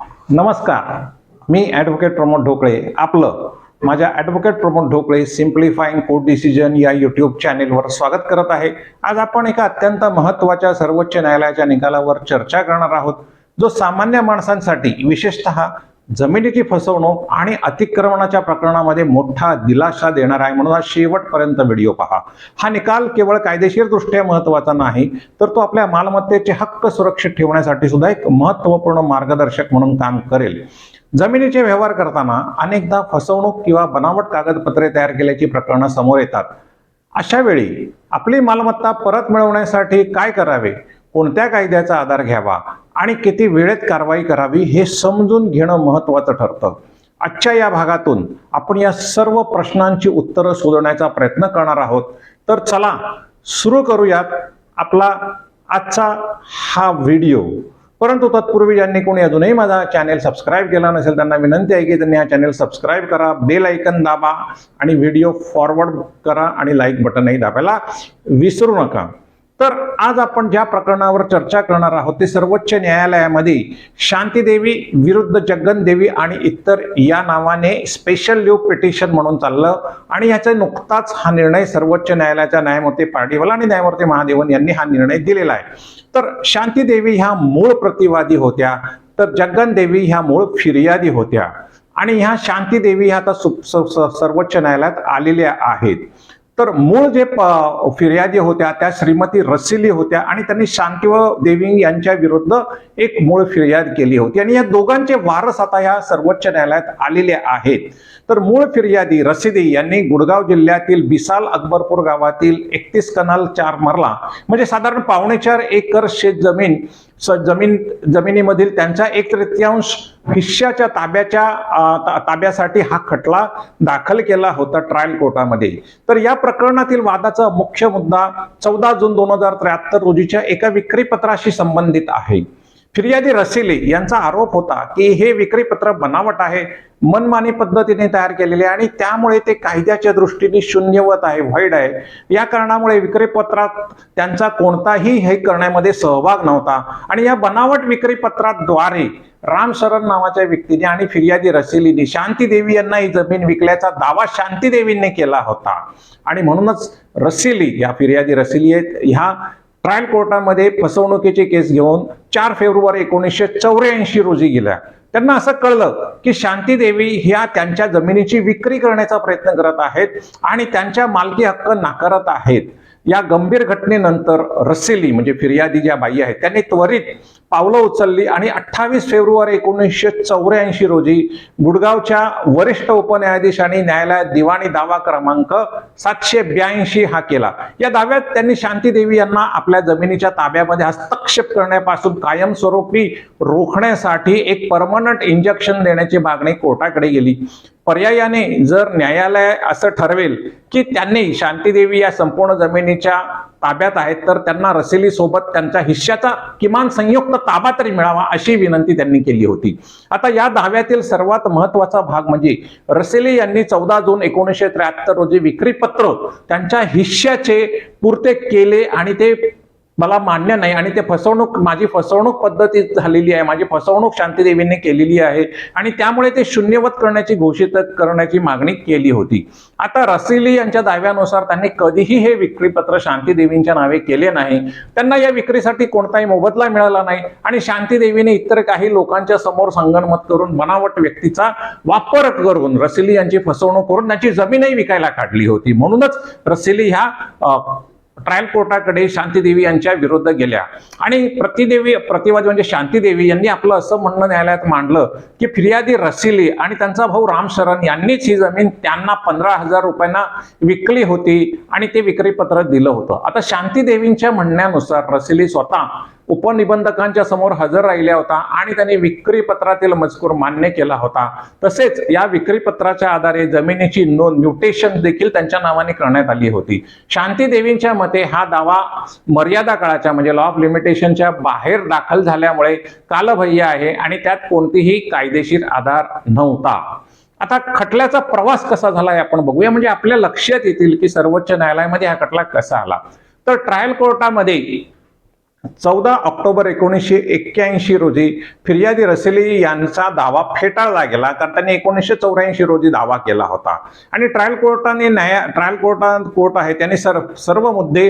नमस्कार. मी ॲडव्होकेट प्रमोद ढोकळे. आपलं माझ्या advocate Pramod Dhokale simplifying court decision या यूट्यूब चॅनेलवर स्वागत करत आहे. आज आपण एका अत्यंत महत्त्वाच्या सर्वोच्च न्यायालयाच्या निकालावर चर्चा करणार आहोत. जो सामान्य माणसांसाठी विशेषतः जमिनीची फसवणूक आणि अतिक्रमणाच्या प्रकरणामध्ये मोठा दिलासा देणार आहे. म्हणून हा शेवटपर्यंत व्हिडिओ पहा. हा निकाल केवळ कायदेशीर दृष्ट्या महत्त्वाचा नाही तर तो आपल्या मालमत्तेचे हक्क सुरक्षित ठेवण्यासाठी सुद्धा एक महत्त्वपूर्ण मार्गदर्शक म्हणून काम करेल. जमिनीचे व्यवहार करताना अनेकदा फसवणूक किंवा बनावट कागदपत्रे तयार केल्याची प्रकरणं समोर येतात. अशा वेळी आपली मालमत्ता परत मिळवण्यासाठी काय करावे? कोणत्या कायद्याचा आधार घ्यावा? आणि किती वेळेत कारवाई करावी हे समजून घेणं महत्त्वाचं ठरतं. आजच्या या भागातून आपण या सर्व प्रश्नांची उत्तरं शोधण्याचा प्रयत्न करणार आहोत. तर चला सुरू करूयात आपला आजचा हा व्हिडिओ. परंतु तत्पूर्वी ज्यांनी कोणी अजूनही माझा चॅनेल सबस्क्राईब केला नसेल त्यांना विनंती आहे की त्यांनी हा चॅनेल सबस्क्राईब करा बेल ऐकन दाबा आणि व्हिडिओ फॉरवर्ड करा आणि लाईक बटनही दाबायला विसरू नका. तर आज आपण ज्या प्रकरणावर चर्चा करणार आहोत ते सर्वोच्च न्यायालयामध्ये शांतीदेवी विरुद्ध जगन देवी आणि इतर या नावाने स्पेशल लिव्ह पिटिशन म्हणून चाललं आणि याचा नुकताच हा निर्णय सर्वोच्च न्यायालयाच्या न्यायमूर्ती पार्डीवाला आणि न्यायमूर्ती महादेवन यांनी हा निर्णय दिलेला आहे. तर शांतीदेवी ह्या मूळ प्रतिवादी होत्या तर जगन देवी ह्या मूळ फिर्यादी होत्या आणि ह्या शांतीदेवी ह्या आता सर्वोच्च न्यायालयात आलेल्या आहेत. तर मूळ जे प- फिर्यादी होत्या त्या श्रीमती रसिली होत्या आणि त्यांनी शांतीव देवी यांच्या विरुद्ध एक मूळ फिर्याद केली होती. आणि या दोघांचे वारस आता ह्या सर्वोच्च न्यायालयात आलेले आहेत. तर मूळ फिर्यादी रसिदी यांनी गुडगाव जिल्ह्यातील बिसाल अकबरपूर गावातील एकतीस कनाल चार मरला. म्हणजे साधारण पावणे चार एकर शेत जमीन जमीन जमिनीमधील त्यांच्या एक तृतीयांश हिश्श्याच्या ताब्याच्या ताब्यासाठी हा खटला दाखल केला होता ट्रायल कोर्टामध्ये तर या प्रकरणातील वादाचा मुख्य मुद्दा चौदा जून दोन हजार त्र्याहत्तर रोजीच्या एका विक्रीपत्राशी संबंधित आहे. फिर्यादी रसिले यांचा आरोप होता की हे विक्रीपत्र बनावट आहे मनमानी पद्धतीने तयार केलेले आहे आणि त्यामुळे ते कायद्याच्या दृष्टीने शून्यवत आहे व्हाईड आहे. या कारणामुळे विक्रीपत्रात त्यांचा कोणताही हे करण्यामध्ये सहभाग नव्हता. आणि या बनावट विक्रीपत्राद्वारे राम शरण नावाच्या व्यक्तीने आणि फिर्यादी रसिलीने शांती देवी यांना ही जमीन विकल्याचा दावा शांती देवींनी केला होता. आणि म्हणूनच रसिली या फिर्यादी रसिली आहेत ह्या ट्रायल कोर्टामध्ये फसवणुकीची केस घेऊन चार फेब्रुवारी एकोणीसशे चौऱ्याऐंशी रोजी गेल्या. त्यांना असं कळलं की शांती देवी ह्या त्यांच्या जमिनीची विक्री करण्याचा प्रयत्न करत आहेत आणि त्यांच्या मालकी हक्क नाकारत आहेत. या गंभीर घटनेनंतर रसेली म्हणजे फिर्यादी ज्या बाई आहेत त्यांनी त्वरित पावलं उचलली आणि अठ्ठावीस फेब्रुवारी एकोणीसशे चौऱ्याऐंशी रोजी गुडगावच्या वरिष्ठ उपन्यायाधीश आणि न्यायालयात दिवाणी दावा क्रमांक सातशे ब्याऐंशी हा केला. या दाव्यात त्यांनी शांती देवी यांना आपल्या जमिनीच्या ताब्यामध्ये हस्तक्षेप करण्यापासून कायमस्वरूपी रोखण्यासाठी एक परमनंट इंजेक्शन देण्याची मागणी कोर्टाकडे गेली. पर्यायाने जर न्यायालय असं ठरवेल की त्यांनी शांतीदेवी या संपूर्ण जमिनीच्या ताब्यात आहेत तर त्यांना रसेली सोबत त्यांच्या हिश्श्याचा किमान संयुक्त ताबा तरी मिळावा अशी विनंती त्यांनी केली होती. आता या दाव्यातील सर्वात महत्त्वाचा भाग म्हणजे रसेली यांनी चौदा जून एकोणीसशे त्र्याहत्तर रोजी विक्रीपत्र त्यांच्या हिश्श्याचे पुरते केले आणि ते मला मान्य नाही आणि ते फसवणूक माझी फसवणूक पद्धती झालेली आहे माझी फसवणूक शांतीदेवींनी केलेली आहे आणि त्यामुळे ते शून्यवत करण्याची घोषित करण्याची मागणी केली होती. आता रसिली यांच्या दाव्यानुसार त्यांनी कधीही हे विक्रीपत्र शांतीदेवींच्या नावे केले नाही. त्यांना या विक्रीसाठी कोणताही मोबदला मिळाला नाही आणि शांतीदेवीने इतर काही लोकांच्या समोर संगणमत करून बनावट व्यक्तीचा वापर करून रसिली यांची फसवणूक करून त्यांची जमीनही विकायला काढली होती. म्हणूनच रसिली ह्या ट्रायल कोर्टाकडे शांतीदेवी यांच्या विरुद्ध गेल्या. आणि प्रतिदेवी प्रतिवादी म्हणजे शांतीदेवी यांनी आपलं असं म्हणणं न्यायालयात मांडलं की फिर्यादी रसिली आणि त्यांचा भाऊ राम शरण यांनीच ही जमीन त्यांना पंधरा हजार रुपयांना विकली होती आणि ते विक्रीपत्र दिलं होतं. आता शांतीदेवींच्या म्हणण्यानुसार रसिली स्वतः उपनिबंधकांच्या समोर हजर राहिल्या होता आणि त्यांनी विक्री पत्रातील मजकूर मान्य केला होता. तसेच या विक्रीपत्राच्या आधारे जमिनीची नोंद म्युटेशन देखील त्यांच्या नावाने करण्यात आली होती. शांती देवींच्या मते हा दावा मर्यादा काळाच्या म्हणजे लॉ ऑफ लिमिटेशनच्या बाहेर दाखल झाल्यामुळे कालबाह्य आहे आणि त्यात कोणतीही कायदेशीर आधार नव्हता. आता खटल्याचा प्रवास कसा झाला हे आपण बघूया. म्हणजे आपल्या लक्षात येतील की सर्वोच्च न्यायालयामध्ये हा खटला कसा आला. तर ट्रायल कोर्टामध्ये चौदा ऑक्टोबर एकोणीसशे एक्क्याऐंशी रोजी फिर्यादी रसेली यांचा दावा फेटाळला गेला कारण त्यांनी एकोणीसशे चौऱ्याऐंशी रोजी दावा केला होता. आणि ट्रायल कोर्टाने न्याय ट्रायल कोर्टात कोर्ट आहे त्यांनी सर सर्व मुद्दे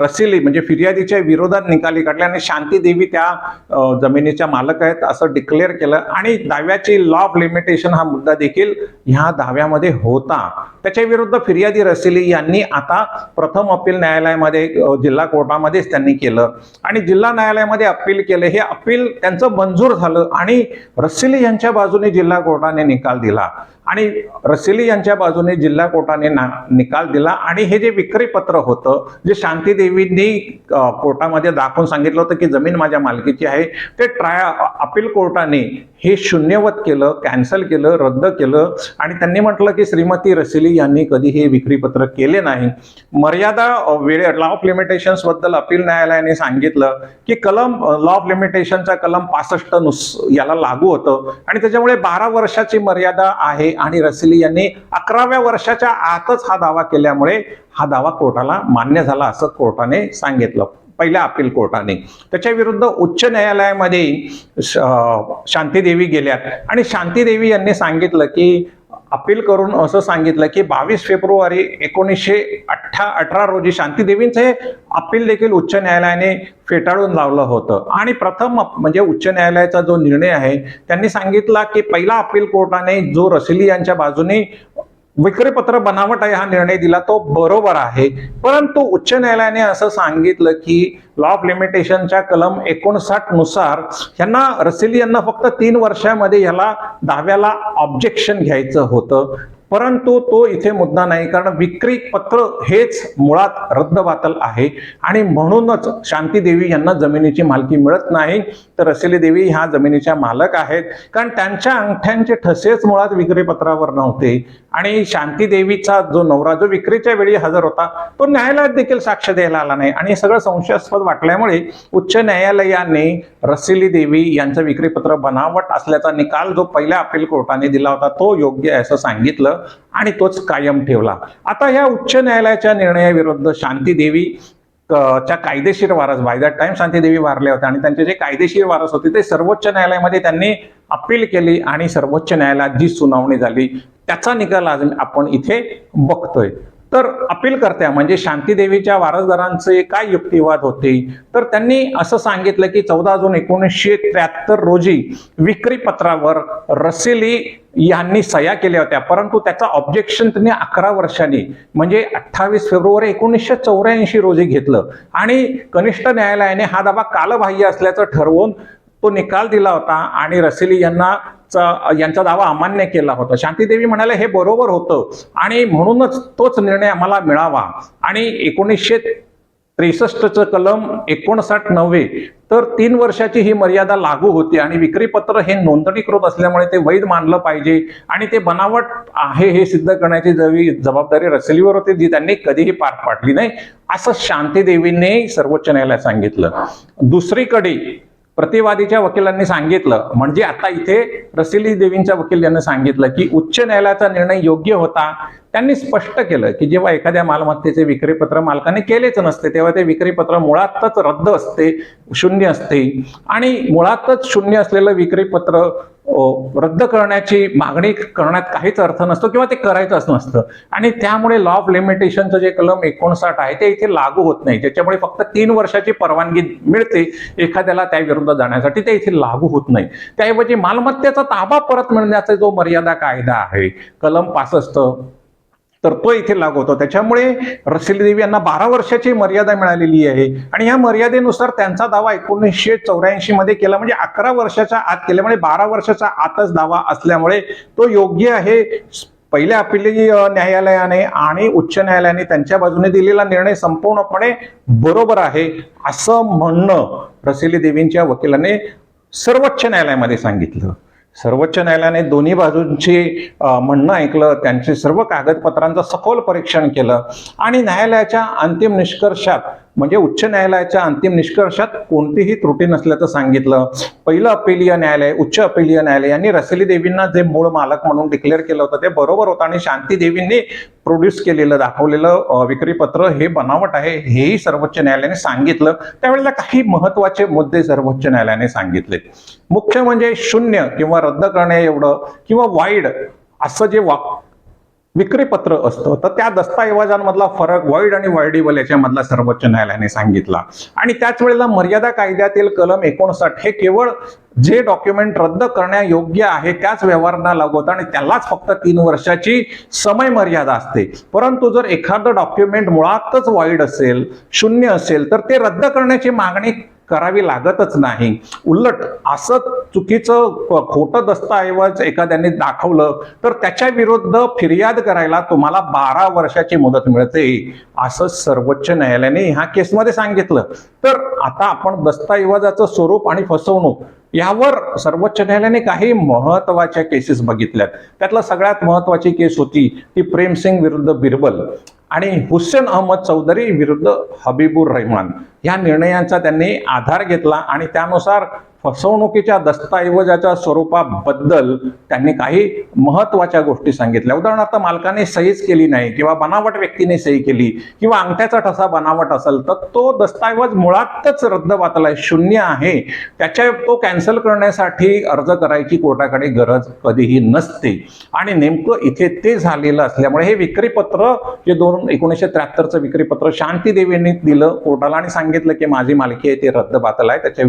रसेली म्हणजे फिर्यादीच्या विरोधात निकाली काढले आणि शांती देवी त्या जमिनीच्या मालक आहेत असं डिक्लेअर केलं. आणि दाव्याची लॉ ऑफ लिमिटेशन हा मुद्दा देखील ह्या दाव्यामध्ये होता. त्याच्या विरुद्ध फिर्यादी रसेली यांनी आता प्रथम अपील न्यायालयामध्ये जिल्हा कोर्टामध्येच त्यांनी केलं. आणि जिल्हा न्यायालयामध्ये अपील केलं. हे अपील त्यांचं मंजूर झालं आणि रसिली यांच्या बाजूने जिल्हा कोर्टाने निकाल दिला. आणि रसिली यांच्या बाजूने जिल्हा कोर्टाने ना निकाल दिला आणि हे जे विक्री पत्र होतं जे शांतीदेवींनी कोर्टामध्ये दाखवून सांगितलं होतं की जमीन माझ्या मालकीची आहे ते ट्राय अपील कोर्टाने हे शून्यवत केलं कॅन्सल केलं रद्द केलं आणि त्यांनी म्हटलं की श्रीमती रसिली यांनी कधी हे विक्री पत्र केले नाही. मर्यादा वेळे लॉ ऑफ लिमिटेशन्सबद्दल अपील न्यायालयाने सांगितलं की कलम लॉ ऑफ लिमिटेशनचा कलम पासष्ट नुस याला लागू होतं. आणि त्याच्यामुळे बारा वर्षाची मर्यादा आहे आणि रसिली यांनी अकराव्या वर्षाच्या आतच हा दावा केल्यामुळे हा दावा कोर्टाला मान्य झाला असं कोर्टाने सांगितलं पहिल्या अपील कोर्टाने. त्याच्या विरुद्ध उच्च न्यायालयामध्ये शांतीदेवी गेल्यात. आणि शांतीदेवी यांनी सांगितलं की अपील करून असं सांगितलं की बावीस फेब्रुवारी एकोणीसशे अठ्ठा अठरा रोजी शांतीदेवींचं हे अपील देखील उच्च न्यायालयाने फेटाळून लावलं होतं. आणि प्रथम म्हणजे उच्च न्यायालयाचा जो निर्णय आहे त्यांनी सांगितला की पहिला अपील कोर्टाने जो रसिली यांच्या बाजूने विक्रीपत्र बनावट आहे हा निर्णय दिला तो बरोबर आहे. परंतु उच्च न्यायालयाने असं सांगितलं की लॉ ऑफ लिमिटेशनच्या कलम एकोणसाठनुसार यांना रसेली यांना फक्त तीन वर्षामध्ये याला दाव्याला ऑब्जेक्शन घ्यायचं होतं. परंतु तो इथे मुद्दा नाही कारण विक्री पत्र हेच मुळात रद्दबातल आहे. आणि म्हणूनच शांती देवी यांना जमिनीची मालकी मिळत नाही. तर रसेली देवी ह्या जमिनीच्या मालक आहेत. कारण त्यांच्या अंगठ्यांचे ठसेच मुळात विक्री पत्रावर नव्हते. आणि शांती देवीचा जो नवरा जो विक्रीच्या वेळी हजर होता तो न्यायालयात देखील साक्ष द्यायला आला नाही. आणि सगळं संशयास्पद वाटल्यामुळे उच्च न्यायालयाने रसिली देवी यांचं विक्रीपत्र बनावट असल्याचा निकाल जो पहिल्या अपील कोर्टाने दिला होता तो योग्य आहे असं सांगितलं. आणि तोच कायम ठेवला. आता या उच्च न्यायालयाच्या निर्णयाविरुद्ध शांती देवी च्या कायदेशीर वारस बाय दॅट टाइम शांतीदेवी वारले वारल्या होत्या. आणि त्यांचे जे कायदेशीर वारस होते ते सर्वोच्च न्यायालयामध्ये त्यांनी अपील केली आणि सर्वोच्च न्यायालयात जी सुनावणी झाली त्याचा निकाल आज आपण इथे बघतोय. तर अपील करत्या म्हणजे शांतीदेवीच्या वारसदारांचे काय युक्तिवाद होते? तर त्यांनी असं सांगितलं की चौदा जून एकोणीसशे त्र्याहत्तर रोजी विक्री पत्रावर रसेली यांनी सह्या केल्या होत्या. परंतु त्याचं ऑब्जेक्शन त्यांनी अकरा वर्षांनी म्हणजे अठ्ठावीस फेब्रुवारी एकोणीसशे चौऱ्याऐंशी रोजी घेतलं. आणि कनिष्ठ न्यायालयाने हा दावा कालबाह्य असल्याचं ठरवून तो निकाल दिला होता आणि रसेली यांना चा- यांचा दावा अमान्य केला होता. शांतीदेवी म्हणाले हे बरोबर होतं. आणि म्हणूनच तोच निर्णय आम्हाला मिळावा. आणि एकोणीसशे त्रेसष्टचं कलम एकोणसाठ नव्हे तर तीन वर्षाची ही मर्यादा लागू होती. आणि विक्रीपत्र हे नोंदणीकृत असल्यामुळे ते वैध मानलं पाहिजे. आणि ते बनावट आहे हे सिद्ध करण्याची जवी जबाबदारी रसलीवर होती जी त्यांनी कधीही पार पाडली नाही असं शांतीदेवीने सर्वोच्च न्यायालयात सांगितलं. दुसरीकडे प्रतिवादीच्या वकिलांनी सांगितलं. म्हणजे आता इथे रसिली देवींच्या वकील यांनी सांगितलं की उच्च न्यायालयाचा निर्णय योग्य होता. त्यांनी स्पष्ट केलं की जेव्हा एखाद्या मालमत्तेचे विक्रीपत्र मालकाने केलेच नसते तेव्हा ते विक्रीपत्र मुळातच रद्द असते शून्य असते. आणि मुळातच शून्य असलेलं विक्रीपत्र रद्द करण्याची मागणी करण्यात काहीच अर्थ नसतो किंवा ते करायचंच नसतं. आणि त्यामुळे लॉ ऑफ लिमिटेशनचं जे कलम एकोणसाठ आहे ते इथे लागू होत नाही. त्याच्यामुळे फक्त तीन वर्षाची परवानगी मिळते एखाद्याला त्या विरुद्ध जाण्यासाठी ते इथे लागू होत नाही. त्याऐवजी मालमत्तेचा ताबा परत मिळण्याचा जो मर्यादा कायदा आहे कलम पासष्ट तर तो इथे लागू होतो. त्याच्यामुळे रसिली देवी यांना बारा वर्षाची मर्यादा मिळालेली आहे. आणि या मर्यादेनुसार त्यांचा दावा एकोणीसशे चौऱ्याऐंशी मध्ये केला. म्हणजे अकरा वर्षाच्या आत केल्यामुळे म्हणजे बारा वर्षाच्या आतच दावा असल्यामुळे तो योग्य आहे. पहिल्या अपिली न्यायालयाने आणि उच्च न्यायालयाने त्यांच्या बाजूने दिलेला निर्णय संपूर्णपणे बरोबर आहे असं म्हणणं रसिली देवींच्या वकिलाने सर्वोच्च न्यायालयामध्ये सांगितलं. सर्वोच्च न्यायालयाने दोन्ही बाजूंची म्हणणं ऐकलं त्यांचे सर्व कागदपत्रांचं सखोल परीक्षण केलं आणि न्यायालयाच्या अंतिम निष्कर्षात म्हणजे उच्च न्यायालयाच्या अंतिम निष्कर्षात कोणतीही त्रुटी नसल्याचं सांगितलं. पहिलं अपिलीय न्यायालय उच्च अपिलीय न्यायालय यांनी रसली देवींना जे मूळ मालक म्हणून डिक्लेअर केलं होतं ते बरोबर होतं आणि शांती देवींनी प्रोड्यूस केलेलं दाखवलेलं विक्रीपत्र हे बनावट आहे हेही सर्वोच्च न्यायालयाने सांगितलं. त्यावेळेला काही महत्त्वाचे मुद्दे सर्वोच्च न्यायालयाने सांगितले. मुख्य म्हणजे शून्य किंवा रद्द करणे एवढं किंवा वाईड असं जे वा विक्रीपत्र असतं. तर त्या दस्तऐवजांमधला फरक वाईड आणि वाईडेबल याच्यामधला सर्वोच्च न्यायालयाने सांगितला. आणि त्याच वेळेला मर्यादा कायद्यातील कलम एकोणसाठ हे केवळ जे डॉक्युमेंट रद्द करण्यायोग्य आहे त्याच व्यवहारांना लागू होतं आणि त्यालाच फक्त तीन वर्षाची समय मर्यादा असते. परंतु जर एखादं डॉक्युमेंट मुळातच वाईड असेल शून्य असेल तर ते रद्द करण्याची मागणी करावी लागतच नाही. उलट असं चुकीचं खोटं दस्तऐवज एखाद्याने दाखवलं तर त्याच्या विरुद्ध फिर्याद करायला तुम्हाला बारा वर्षाची मुदत मिळते. असं सर्वोच्च न्यायालयाने ह्या केसमध्ये सांगितलं. तर आता आपण दस्तऐवजाचं स्वरूप आणि फसवणूक यावर सर्वोच्च न्यायालयाने काही महत्त्वाच्या केसेस बघितल्यात. त्यातलं सगळ्यात महत्वाची केस होती ती प्रेमसिंग विरुद्ध बिरबल. आणि हुसेन अहमद चौधरी विरुद्ध हबीबुर रहमान. या निर्णयांचा त्यांनी आधार घेतला आणि त्यानुसार फसवणुकीच्या दस्तऐवजाच्या स्वरूपाबद्दल त्यांनी काही महत्त्वाच्या गोष्टी सांगितल्या. उदाहरणार्थ मालकाने सहीच केली नाही किंवा बनावट व्यक्तीने सही केली किंवा अंगठ्याचा ठसा बनावट असेल तर तो दस्तऐवज मुळातच रद्द बातला आहे शून्य आहे. त्याच्या तो कॅन्सल करण्यासाठी अर्ज करायची कोर्टाकडे गरज कधीही नसते. आणि नेमकं इथे ते झालेलं असल्यामुळे हे विक्रीपत्र जे दोन एकोणीसशे त्र्याहत्तरचं विक्रीपत्र शांती देवींनी दिलं कोर्टाला आणि सांगितलं की माझी मालकी आहे ते रद्द बातल आहे त्याच्या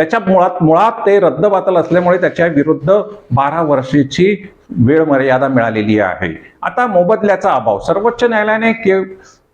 त्याच्या मुळात मुळात ते रद्दबातल असल्यामुळे त्याच्या विरुद्ध बारा वर्षीची वेळ मर्यादा मिळालेली आहे. आता मोबदल्याचा अभाव. सर्वोच्च न्यायालयाने के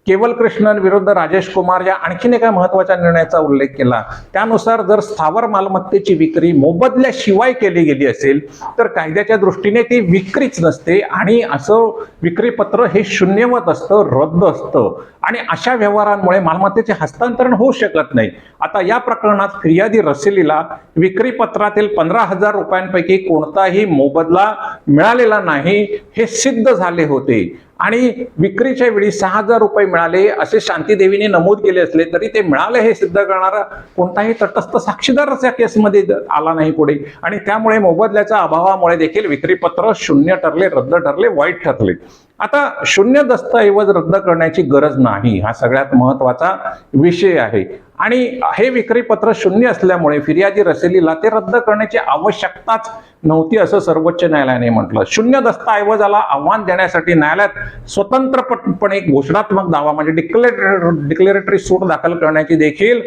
केवल कृष्णन विरुद्ध राजेश कुमार या आणखीन एका महत्त्वाच्या निर्णयाचा उल्लेख केला. त्यानुसार जर स्थावर मालमत्तेची विक्री मोबदल्याशिवाय केली गेली असेल तर कायद्याच्या दृष्टीने ती विक्रीच नसते आणि असं विक्रीपत्र हे शून्यवत असतं रद्द असतं. आणि अशा व्यवहारांमुळे मालमत्तेचे हस्तांतरण होऊ शकत नाही. आता या प्रकरणात फिर्यादी रसेलीला विक्रीपत्रातील पंधरा हजार रुपयांपैकी कोणताही मोबदला मिळालेला नाही हे सिद्ध झाले होते. आणि विक्रीच्या वेळी सहा हजार रुपये मिळाले असे शांतीदेवीने नमूद केले असले तरी ते मिळाले हे सिद्ध करणारा कोणताही तटस्थ साक्षीदारच या केसमध्ये आला नाही पुढे. आणि त्यामुळे मोबदल्याच्या अभावामुळे देखील विक्रीपत्र शून्य ठरले रद्द ठरले वाईट ठरले. आता शून्य दस्तऐवज रद्द करण्याची गरज नाही हा सगळ्यात महत्त्वाचा विषय आहे. आणि हे विक्रीपत्र शून्य असल्यामुळे फिर्यादी रसेलीला ते रद्द करण्याची आवश्यकताच नव्हती असं सर्वोच्च न्यायालयाने म्हटलं. शून्य दस्तऐवजाला आव्हान देण्यासाठी न्यायालयात स्वतंत्रपणे घोषणात्मक दावा म्हणजे डिक्लेर डिक्लेरेटरी सूट दाखल करण्याची देखील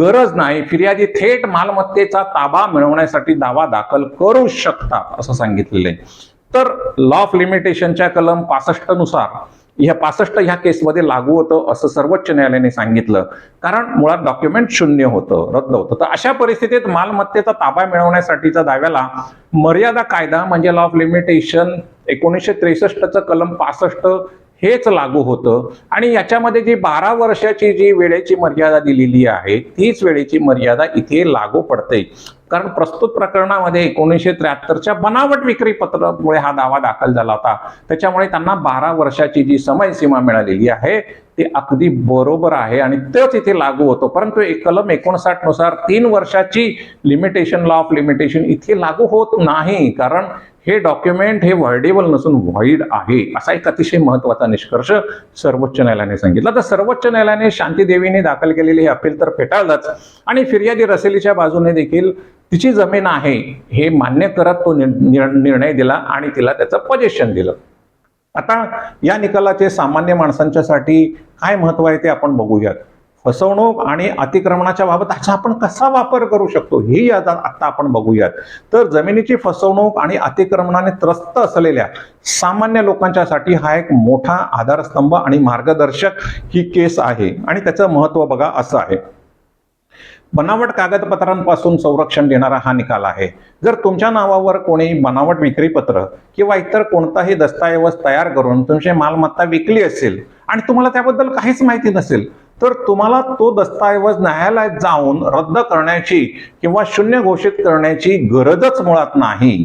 गरज नाही. फिर्यादी थेट मालमत्तेचा ताबा मिळवण्यासाठी दावा दाखल करू शकतात असं सांगितलेलं आहे. तर लॉ ऑफ लिमिटेशनच्या कलम पासष्टनुसार ह्या पासष्ट ह्या केसमध्ये लागू होतं असं सर्वोच्च न्यायालयाने सांगितलं. कारण मुळात डॉक्युमेंट शून्य होतं रद्द होतं. तर अशा परिस्थितीत मालमत्तेचा ताबा मिळवण्यासाठीच्या दाव्याला मर्यादा कायदा म्हणजे लॉ ऑफ लिमिटेशन एकोणीसशे त्रेसष्टचं कलम पासष्ट हेच लागू होतं. आणि याच्यामध्ये जी बारा वर्षाची जी वेळेची मर्यादा दिलेली आहे तीच वेळेची मर्यादा इथे लागू पडते. कारण प्रस्तुत प्रकरणामध्ये एकोणीसशे त्र्याहत्तरच्या बनावट विक्री पत्रामुळे हा दावा दाखल झाला होता. त्याच्यामुळे त्यांना बारा वर्षाची जी समयसीमा मिळालेली आहे ते अगदी बरोबर आहे आणि तेच इथे लागू होतो. परंतु एक कलम एकोणसाठनुसार तीन वर्षाची लिमिटेशन लॉ ऑफ लिमिटेशन इथे लागू होत नाही. कारण हे डॉक्युमेंट हे व्हर्डेबल नसून व्हाईड आहे. असा एक अतिशय महत्त्वाचा निष्कर्ष सर्वोच्च न्यायालयाने सांगितला. तर सर्वोच्च न्यायालयाने शांतीदेवीने दाखल केलेली हे अपील तर फेटाळलंच. आणि फिर्यादी रसेलीच्या बाजूने देखील तिची जमीन आहे. हे मान्य करत तो निर्णय दिला आणि तिला त्याचं पजेशन दिलं. आता या निकालाचे सामान्य माणसांच्यासाठी काय महत्त्व आहे ते आपण बघूयात. फसवणूक आणि अतिक्रमणाच्या बाबत ह्याचा आपण कसा वापर करू शकतो हे आता आत्ता आपण बघूयात. तर जमिनीची फसवणूक आणि अतिक्रमणाने त्रस्त असलेल्या सामान्य लोकांच्यासाठी हा एक मोठा आधारस्तंभ आणि मार्गदर्शक ही केस आहे. आणि त्याचं महत्त्व बघा असं आहे. बनावट कागदपत्रांपासून संरक्षण देणारा हा निकाल आहे. जर तुमच्या नावावर कोणी बनावट विक्रीपत्र किंवा इतर कोणताही दस्तऐवज तयार करून तुमची मालमत्ता विकली असेल आणि तुम्हाला त्याबद्दल काहीच माहिती नसेल तर तुम्हाला तो दस्तऐवज न्यायालयात जाऊन रद्द करण्याची किंवा शून्य घोषित करण्याची गरजच मुळात नाही.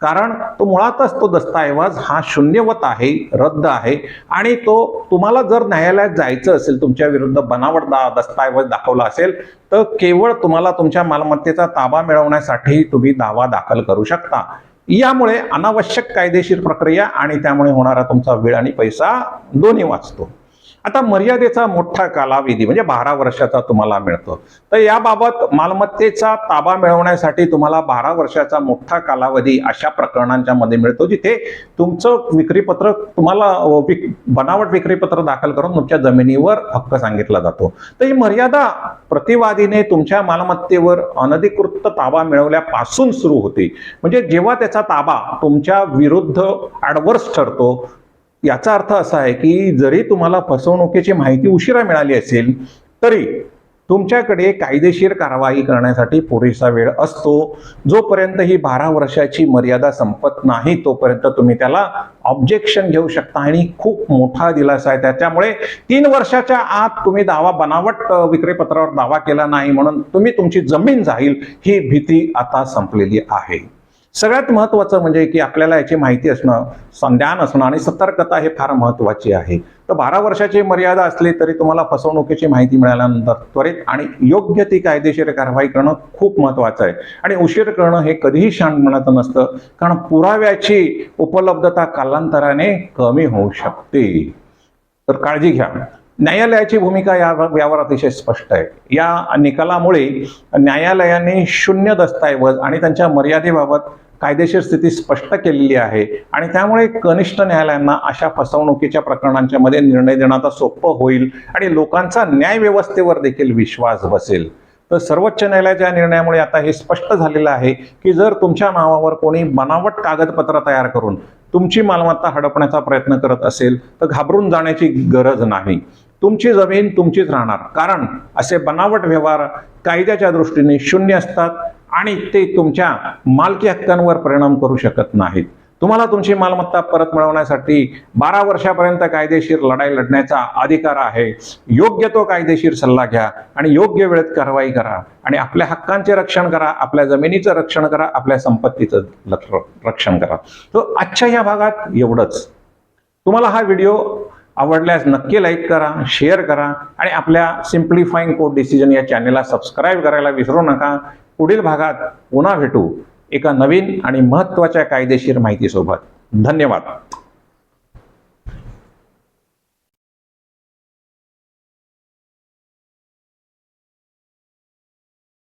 कारण तो मुळातच तो दस्तऐवज हा शून्यवत आहे रद्द आहे. आणि तो तुम्हाला जर न्यायालयात जायचं असेल तुमच्या विरुद्ध बनावट दा दस्तऐवज दाखवला असेल तर केवळ तुम्हाला तुमच्या मालमत्तेचा ताबा मिळवण्यासाठी तुम्ही दावा दाखल करू शकता. यामुळे अनावश्यक कायदेशीर प्रक्रिया आणि त्यामुळे होणारा तुमचा वेळ आणि पैसा दोन्ही वाचतो. आता मर्यादेचा मोठा कालावधी म्हणजे बारा वर्षाचा तुम्हाला मिळतो. तर याबाबत मालमत्तेचा ताबा मिळवण्यासाठी तुम्हाला बारा वर्षाचा मोठा कालावधी अशा प्रकरणांच्या मध्ये मिळतो जिथे तुमचं विक्रीपत्र तुम्हाला विक- बनावट विक्रीपत्र दाखल करून तुमच्या जमिनीवर हक्क सांगितला जातो. तर ही मर्यादा प्रतिवादीने तुमच्या मालमत्तेवर अनधिकृत ताबा मिळवल्यापासून सुरू होते. म्हणजे जेव्हा त्याचा ताबा तुमच्या विरुद्ध ॲडवर्स ठरतो याचा अर्थ असा आहे की जरी तुम्हाला फसवणुकीची माहिती उशिरा मिळाली असेल तरी तुमच्याकडे कायदेशीर कारवाई करण्यासाठी पुरेसा वेळ असतो. जोपर्यंत ही बारा वर्षाची मर्यादा संपत नाही तोपर्यंत तुम्ही त्याला ऑब्जेक्शन घेऊ शकता. आणि खूप मोठा दिलासा आहे त्याच्यामुळे तीन वर्षाच्या आत तुम्ही दावा बनावट विक्रीपत्रावर दावा केला नाही म्हणून तुम्ही तुमची जमीन जाईल ही भीती आता संपलेली आहे. सगळ्यात महत्त्वाचं म्हणजे की आपल्याला याची माहिती असणं संज्ञान असणं आणि सतर्कता हे फार महत्त्वाची आहे. तर बारा वर्षाची मर्यादा असली तरी तुम्हाला फसवणुकीची माहिती मिळाल्यानंतर त्वरित आणि योग्य ती कायदेशीर कारवाई करणं खूप महत्वाचं आहे. आणि उशीर करणं हे कधीही शांतपणाचं नसतं कारण पुराव्याची उपलब्धता कालांतराने कमी होऊ शकते. तर काळजी घ्या. न्यायालयाची भूमिका या यावर अतिशय स्पष्ट आहे. या निकालामुळे न्यायालयाने शून्य दस्तऐवज आणि त्यांच्या मर्यादेबाबत कायदेशीर स्थिती स्पष्ट केलेली आहे आणि त्यामुळे कनिष्ठ न्यायालयांना अशा फसवणुकीच्या प्रकरणांच्या मध्ये निर्णय देणं आता सोपं होईल आणि लोकांचा न्याय व्यवस्थेवर देखील विश्वास बसेल. तर सर्वोच्च न्यायालयाच्या निर्णयामुळे आता हे स्पष्ट झालेलं आहे की जर तुमच्या नावावर कोणी बनावट कागदपत्र तयार करून तुमची मालमत्ता हडपण्याचा प्रयत्न करत असेल तर घाबरून जाण्याची गरज नाही. तुमची जमीन तुमचीच राहणार. कारण असे बनावट व्यवहार कायद्याच्या दृष्टीने शून्य असतात आणि ते तुमच्या मालकी हक्कांवर परिणाम करू शकत नाहीत. तुम्हाला तुमची मालमत्ता परत मिळवण्यासाठी बारा वर्षापर्यंत कायदेशीर लढाई लढण्याचा अधिकार आहे. योग्य तो कायदेशीर सल्ला घ्या आणि योग्य वेळेत कारवाई करा आणि आपल्या हक्कांचे रक्षण करा आपल्या जमिनीचं रक्षण करा आपल्या संपत्तीचं रक्षण करा. तो आजच्या या भागात एवढंच. तुम्हाला हा व्हिडिओ आवडल्यास नक्की लाईक करा शेअर करा आणि आपल्या सिम्प्लिफाईंग कोर्ट डिसिजन या चॅनेलला सबस्क्राईब करायला विसरू नका. पुढील भागात पुन्हा भेटू एका नवीन आणि महत्त्वाच्या कायदेशीर माहितीसोबत. धन्यवाद.